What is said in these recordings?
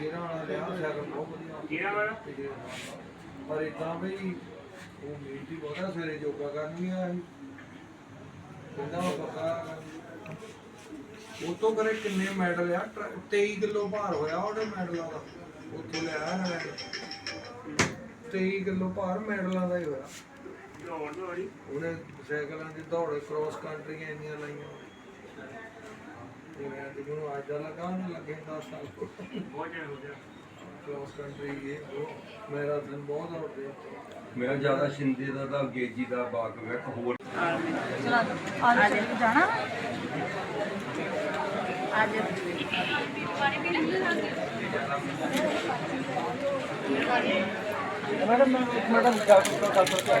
ਕਿਹੜਾ ਵਾਲਾ ਲਿਆ ਸਾਈਕਲ ਬਹੁਤ ਵਧੀਆ। ਕਿਹੜਾ ਵਾਲਾ? ਪਰ ਇਦਾਂ ਵੀ ਉਹ ਮਿਹਨਤੀ ਬਹੁਤਾ ਸਵੇਰੇ ਯੋਗਾ ਕਰਨ ਵੀ ਆਇਆ ਸੀ ਕਹਿੰਦਾ ਉਹ ਪਤਾ ਉਹ ਤੋਂ ਕਰੇ ਕਿੰਨੇ ਮੈਡਲ ਆ? 23 ਕਿਲੋ ਭਾਰ ਹੋਇਆ ਉਹਦੇ ਮੈਡਲਾਂ ਦਾ। ਉੱਥੋਂ ਲਿਆ ਨਾ 23 ਕਿਲੋ ਭਾਰ ਮੈਡਲਾਂ ਦਾ ਹੀ ਹੋਇਆ। ਦੌੜ ਦੌੜੀ ਉਹਨੇ ਸਾਈਕਲਾਂ ਦੀ ਦੌੜ ਕ੍ਰੋਸ ਕੰਟਰੀਆਂ ਇੰਨੀਆਂ ਲਾਈਆਂ। ਤੇ ਮੈਂ ਤੇ ਮੈਨੂੰ ਅੱਜ ਦਾ ਲੱਗਾ ਉਹਨੂੰ ਲੱਗੇ 10 ਸਾਲ ਬਹੁਤ ਚਿਰ ਹੋ ਗਿਆ। ਕ੍ਰੋਸ ਕੰਟਰੀ ਇਹ ਉਹ ਮੈਰਾਥਨ ਬਹੁਤ ਦੌੜਦੇ ਆ ਮੇਰਾ ਜ਼ਿਆਦਾ ਸ਼ਿੰਦੇ ਦਾ ਤਾਂ ਗੇਜੀ ਦਾ ਬਾਗ ਵੇਖ ਹੋਰ ਚਲਾ ਦੋ ਆ ਜਾ ਜਾਣਾ ਅੱਜ ਮੈਡਮ ਮੈਡਮ ਗੱਲ ਕਰ ਸਕਦੇ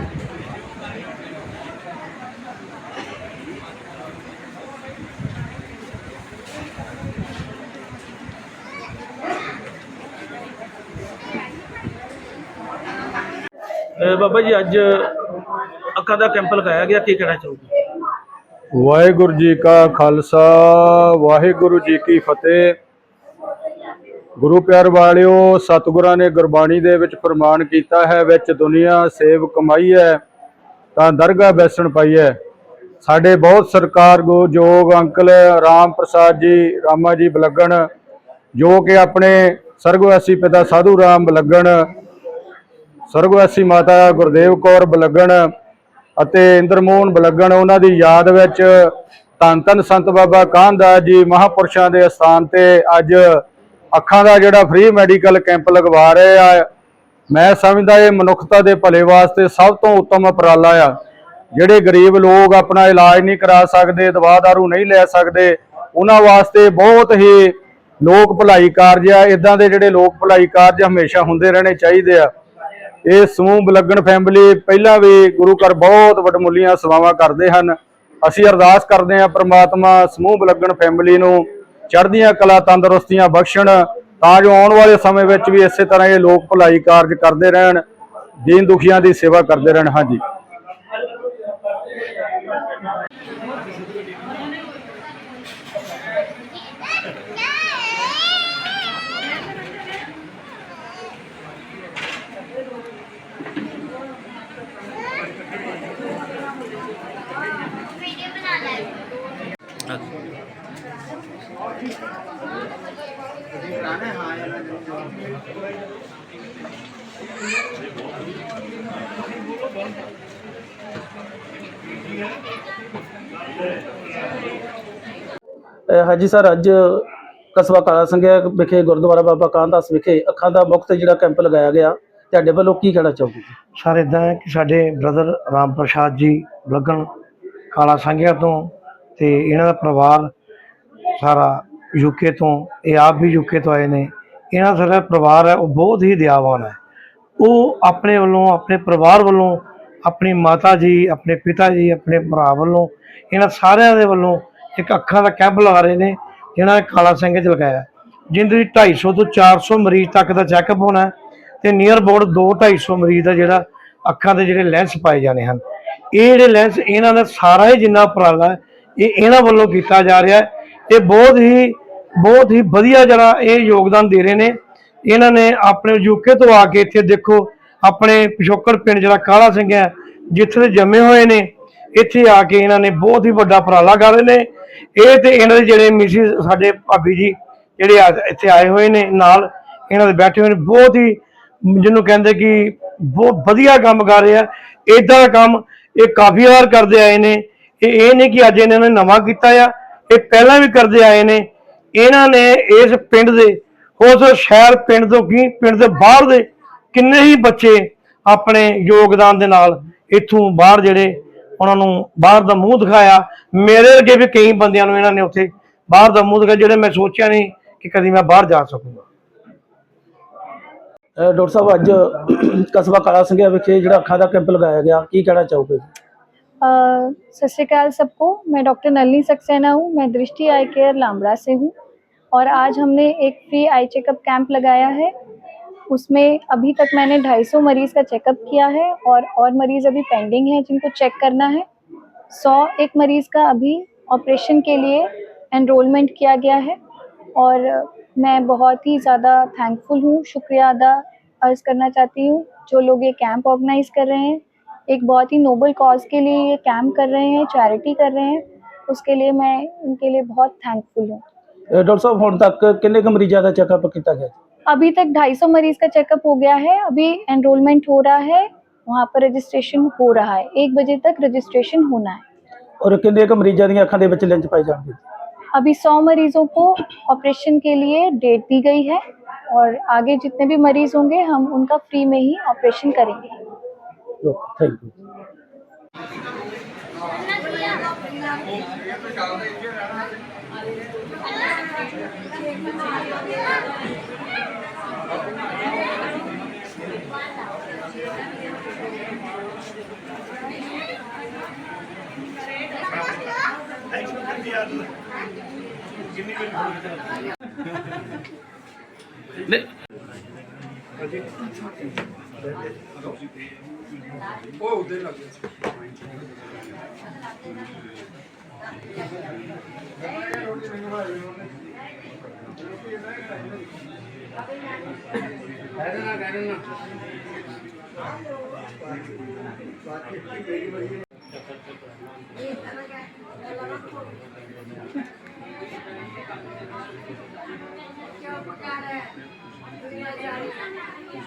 ਬਾਬਾ ਜੀ, ਅੱਜ ਅੱਖਾਂ ਦਾ ਕੈਂਪ ਲਗਾਇਆ ਗਿਆ, ਕੀ ਕਹਿਣਾ ਚਾਹੋਗੇ? ਵਾਹਿਗੁਰੂ ਜੀ ਕਾ ਖਾਲਸਾ, ਵਾਹਿਗੁਰੂ ਜੀ ਕੀ ਫਤਿਹ। ਗੁਰੂ ਪਿਆਰ ਵਾਲਿਓ, ਸਤਿਗੁਰਾਂ ਨੇ ਗੁਰਬਾਣੀ ਦੇ ਵਿੱਚ ਫਰਮਾਨ ਕੀਤਾ ਹੈ, ਵਿੱਚ ਦੁਨੀਆ ਸੇਵ ਕਮਾਈ ਹੈ, ਤਾਂ ਦਰਗਾਹ ਬੈਸਣ ਪਾਈ ਹੈ। ਸਾਡੇ ਬਹੁਤ ਸਰਕਾਰ ਗੋ, ਜੋਗ ਅੰਕਲ ਰਾਮ ਪ੍ਰਸਾਦ ਜੀ, ਰਾਮਾ ਜੀ ਬਲੱਗਣ, ਜੋ ਕਿ ਆਪਣੇ ਸਰਗਵਾਸੀ ਪਿਤਾ ਸਾਧੂ ਰਾਮ ਬਲੱਗਣ ਸਰਗਵਾਸੀ ਮਾਤਾ ਗੁਰਦੇਵ ਕੌਰ ਬਲੱਗਣ ਅਤੇ ਇੰਦਰਮੋਹਨ ਬਲੱਗਣ, ਉਹਨਾਂ ਦੀ ਯਾਦ ਵਿੱਚ ਧੰਨ ਧੰਨ ਸੰਤ ਬਾਬਾ ਕਾਹਨਦਾਸ ਜੀ ਮਹਾਪੁਰਸ਼ਾਂ ਦੇ ਸਥਾਨ ਤੇ ਅੱਜ ਅੱਖਾਂ ਦਾ ਜਿਹੜਾ ਫ੍ਰੀ ਮੈਡੀਕਲ ਕੈਂਪ ਲਗਵਾ ਰਹੇ ਆ। ਮੈਂ ਸਮਝਦਾ ਇਹ ਮਨੁੱਖਤਾ ਦੇ ਭਲੇ ਵਾਸਤੇ ਸਭ ਤੋਂ ਉੱਤਮ ਉਪਰਾਲਾ ਆ। ਜਿਹੜੇ ਗਰੀਬ ਲੋਕ ਆਪਣਾ ਇਲਾਜ ਨਹੀਂ ਕਰਾ ਸਕਦੇ, ਦਵਾ ਦਾਰੂ ਨਹੀਂ ਲੈ ਸਕਦੇ, ਉਹਨਾਂ ਵਾਸਤੇ ਬਹੁਤ ਹੀ ਲੋਕ ਭਲਾਈ ਕਾਰਜ ਆ। ਇਦਾਂ ਦੇ ਜਿਹੜੇ ਲੋਕ ਭਲਾਈ ਕਾਰਜ ਹਮੇਸ਼ਾ ਹੁੰਦੇ ਰਹਿਣੇ ਚਾਹੀਦੇ ਆ। ਇਹ ਸਮੂਹ ਬਲੱਗਣ ਫੈਮਿਲੀ ਪਹਿਲਾਂ ਵੀ ਗੁਰੂ ਘਰ ਬਹੁਤ ਵਡਮੁੱਲੀਆਂ ਸੇਵਾਵਾਂ ਕਰਦੇ ਹਨ। ਅਸੀਂ ਅਰਦਾਸ ਕਰਦੇ ਹਾਂ ਪ੍ਰਮਾਤਮਾ ਸਮੂਹ ਬਲੱਗਣ ਫੈਮਿਲੀ ਨੂੰ ਚੜ੍ਹਦੀਆਂ ਕਲਾ ਤੰਦਰੁਸਤੀਆਂ ਬਖਸ਼ਣ ਤਾਂ ਜੋ ਆਉਣ ਵਾਲੇ ਸਮੇਂ ਵਿੱਚ ਵੀ ਇਸੇ ਤਰ੍ਹਾਂ ਇਹ ਲੋਕ ਭਲਾਈ ਕਾਰਜ ਕਰਦੇ ਰਹਿਣ, ਦੀਨ ਦੁਖੀਆਂ ਦੀ ਸੇਵਾ ਕਰਦੇ ਰਹਿਣ। ਹਾਂਜੀ। ਹਾਂਜੀ ਸਰ, ਅੱਜ ਕਸਬਾ ਕਾਲਾ ਸੰਘਿਆ ਵਿਖੇ ਗੁਰਦੁਆਰਾ ਬਾਬਾ ਕਾਹਨਦਾਸ ਵਿਖੇ ਅੱਖਾਂ ਦਾ ਮੁਫਤ ਜਿਹੜਾ ਕੈਂਪ ਲਗਾਇਆ ਗਿਆ। ਤੁਹਾਡੇ ਵੱਲੋਂ ਕੀ ਕਹਿਣਾ ਚਾਹੋਗੇ ਸਰ ਇਦਾਂ ਹੈ ਕਿ ਸਾਡੇ ਬ੍ਰਦਰ ਰਾਮ ਪ੍ਰਸਾਦ ਜੀ ਲੱਗਣ ਕਾਲਾ ਸੰਘਿਆ ਤੋਂ ਤੇ ਇਹਨਾਂ ਦਾ ਪਰਿਵਾਰ ਸਾਰਾ ਯੂਕੇ ਤੋਂ, ਇਹ ਆਪ ਵੀ ਯੂਕੇ ਤੋਂ ਆਏ ਨੇ। ਇਹਨਾਂ ਦਾ ਸਾਰਾ ਪਰਿਵਾਰ ਹੈ, ਉਹ ਬਹੁਤ ਹੀ ਦਿਆਵਾਨ ਹੈ। ਉਹ ਆਪਣੇ ਵੱਲੋਂ, ਆਪਣੇ ਪਰਿਵਾਰ ਵੱਲੋਂ, ਆਪਣੀ ਮਾਤਾ ਜੀ, ਆਪਣੇ ਪਿਤਾ ਜੀ, ਆਪਣੇ ਭਰਾ ਵੱਲੋਂ, ਇਹਨਾਂ ਸਾਰਿਆਂ ਦੇ ਵੱਲੋਂ ਇੱਕ ਅੱਖਾਂ ਦਾ ਕੈਂਪ ਲਗਾ ਰਹੇ ਨੇ ਜਿਹਨਾਂ ਨੇ ਕਾਲਾ ਸਿੰਘ ਚ ਲਗਾਇਆ। ਜਿੰਦੇ ਦੀ 250 ਤੋਂ 400 ਮਰੀਜ਼ ਤੱਕ ਦਾ ਚੈੱਕਅਪ ਹੋਣਾ ਹੈ ਤੇ ਨੀਅਰ ਅਬਾਊਟ 2 250 ਮਰੀਜ਼ ਦਾ ਜਿਹੜਾ ਅੱਖਾਂ ਦੇ ਜਿਹੜੇ ਲੈਂਸ ਪਾਏ ਜਾਣੇ ਹਨ। ਇਹ ਜਿਹੜੇ ਲੈਂਸ ਇਹਨਾਂ ਦਾ ਸਾਰਾ ਹੀ ਜਿੰਨਾ ਉਪਰਾਲਾ ਇਹ ਇਹਨਾਂ ਵੱਲੋਂ ਕੀਤਾ ਜਾ ਰਿਹਾ ਹੈ ਇਹ ਬਹੁਤ ਹੀ ਬਹੁਤ ਹੀ ਵਧੀਆ ਜਿਹੜਾ ਇਹ ਯੋਗਦਾਨ ਦੇ ਰਹੇ ਨੇ। ਇਹਨਾਂ ਨੇ ਆਪਣੇ ਯੂਕੇ ਤੋਂ ਆ ਕੇ ਇੱਥੇ ਦੇਖੋ, ਆਪਣੇ ਪਿਛੋਕੜ ਪਿੰਡ ਜਿਹੜਾ ਕਾਲਾ ਸਿੰਘ ਹੈ, ਜਿੱਥੇ ਦੇ ਜੰਮੇ ਹੋਏ ਨੇ, ਇੱਥੇ ਆ ਕੇ ਇਹਨਾਂ ਨੇ ਬਹੁਤ ਹੀ ਵੱਡਾ ਉਪਰਾਲਾ ਕਰ ਰਹੇ ਨੇ। ਇਹ ਤੇ ਇਹਨਾਂ ਦੇ ਜਿਹੜੇ ਮਿਸਿਸ ਸਾਡੇ ਭਾਬੀ ਜੀ, ਜਿਹੜੇ ਆ- ਇੱਥੇ ਆਏ ਹੋਏ ਨੇ ਨਾਲ, ਇਹਨਾਂ ਦੇ ਬੈਠੇ ਹੋਏ ਨੇ, ਬਹੁਤ ਹੀ ਜਿਹਨੂੰ ਕਹਿੰਦੇ ਕਿ ਬਹੁਤ ਵਧੀਆ ਕੰਮ ਕਰ ਰਹੇ ਆ। ਇਦਾਂ ਦਾ ਕੰਮ ਇਹ ਕਾਫੀ ਵਾਰ ਕਰਦੇ ਆਏ ਨੇ। ਇਹ ਇਹ ਨਹੀਂ ਕਿ ਅੱਜ ਇਹਨਾਂ ਨੇ ਨਵਾਂ ਕੀਤਾ ਆ, ਇਹ ਪਹਿਲਾਂ ਵੀ ਕਰਦੇ ਆਏ ਨੇ। ਇਹਨਾਂ ਨੇ ਇਸ ਪਿੰਡ ਦੇ ਉਸ ਸ਼ਹਿਰ ਪਿੰਡ ਤੋਂ ਕੀ ਪਿੰਡ ਦੇ ਬਾਹਰ ਦੇ ਕਿੰਨੇ ਹੀ ਬੱਚੇ ਆਪਣੇ ਯੋਗਦਾਨ ਦੇ ਨਾਲ ਇੱਥੋਂ ਬਾਹਰ ਜਿਹੜੇ ਉਹਨਾਂ ਨੂੰ ਬਾਹਰ ਦਾ ਮੂੰਹ ਦਿਖਾਇਆ ਮੇਰੇ ਅੱਗੇ ਵੀ ਕਈ ਬੰਦਿਆਂ ਨੂੰ ਇਹਨਾਂ ਨੇ ਉੱਥੇ ਬਾਹਰ ਦਾ ਮੂੰਹ ਦਿਖਾਇਆ ਜਿਹੜੇ ਮੈਂ ਸੋਚਿਆ ਨਹੀਂ ਕਿ ਕਦੀ ਮੈਂ ਬਾਹਰ ਜਾ ਸਕੂੰਗਾ ਅਹ ਡਾਕਟਰ ਸਾਹਿਬ ਅੱਜ ਕਸਬਾ ਕਾਲਾ ਸੰਘਿਆ ਵਿਖੇ ਜਿਹੜਾ ਅੱਖਾਂ ਦਾ ਕੈਂਪ ਲਗਾਇਆ ਗਿਆ ਕੀ ਕਹਿਣਾ ਚਾਹੋਗੇ अ, सत श्रीकाल सबको मैं डॉक्टर नलिनी सक्सेना हूँ मैं दृष्टि आई केयर लामड़ा से हूँ और आज हमने एक फ्री आई चेकअप कैंप लगाया है। उसमें अभी तक मैंने 250 मरीज़ का चेकअप किया है और और मरीज़ अभी पेंडिंग है जिनको चेक करना है। 100 एक मरीज़ का अभी ऑपरेशन के लिए एनरोलमेंट किया गया है और मैं बहुत ही ज़्यादा थैंकफुल हूँ, शुक्रिया अदा अर्ज़ करना चाहती हूँ, जो लोग ये कैंप ऑर्गेनाइज़ कर रहे हैं। एक बहुत ही नोबल कॉज के लिए ये कैंप कर रहे हैं चैरिटी कर रहे हैं। उसके लिए मैं उनके लिए बहुत थैंकफुल हूँ। डॉक्टर साहब हूँ तक किन्ने मरीजों का चेकअप किया गया अभी तक 250 मरीज़ का चेकअप हो गया है। अभी एनरोलमेंट हो रहा है। वहाँ पर रजिस्ट्रेशन हो रहा है। एक बजे तक रजिस्ट्रेशन होना है। और किन्ने मरीजों दखा के लंच पाई जाएँगी अभी 100 मरीजों को ऑपरेशन के लिए डेट दी गई है। और आगे जितने भी मरीज़ होंगे हम उनका फ्री में ही ऑपरेशन करेंगे। Thank you Oh, they. क्या उपकार है दुनिया जारी